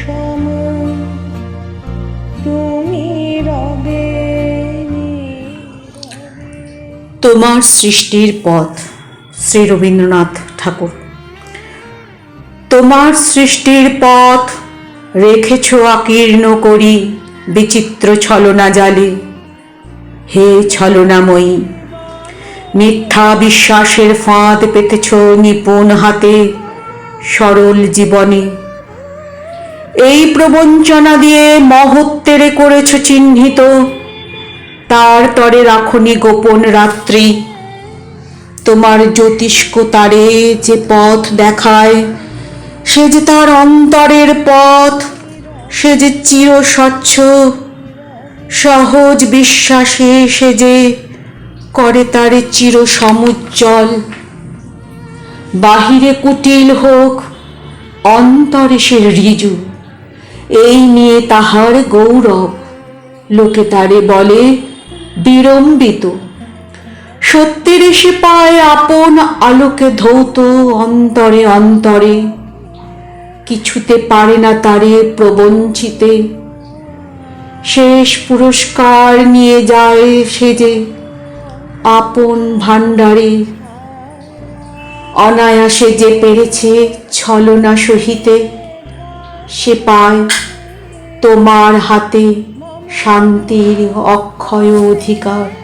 সম তোমার সৃষ্টির পথ, শ্রী রবীন্দ্রনাথ ঠাকুর। তোমার সৃষ্টির পথ, রেখেছ আকীর্ণ করি, বিচিত্র ছলনা জালে। হে ছলনাময়ী, মিথ্যা বিশ্বাসের ফাঁদ পেতেছ নিপুণ হাতে সরল জীবনে। এই প্রবঞ্চনা দিয়ে মহত্বেরে করেছ চিহ্নিত, তার তরে রাখনি গোপন রাত্রি। তোমার জ্যোতিষ্ক তারে যে পথ দেখায়, সে যে তার অন্তরের পথ, সে যে চির স্বচ্ছ সহজ বিশ্বাসে এসে যে করে তারে চির সমুজ্জ্বল। বাহিরে কুটিল হোক, অন্তরে সে ঋজু এই নিয়ে তাহার গৌরব। লোকে তারে বলে, বিড়ম্বিত। সত্যের সে পায় আপন আলোকে ধৌত অন্তরে অন্তরে। কিছুতে পারে না তারে প্রবঞ্চিতে। শেষ পুরস্কার নিয়ে যায় সে যে আপন ভাণ্ডারে। অনায়াসে যে পেরেছে ছলনা সহিতে, সে পায় তোমার হাতে শান্তির অক্ষয় অধিকার।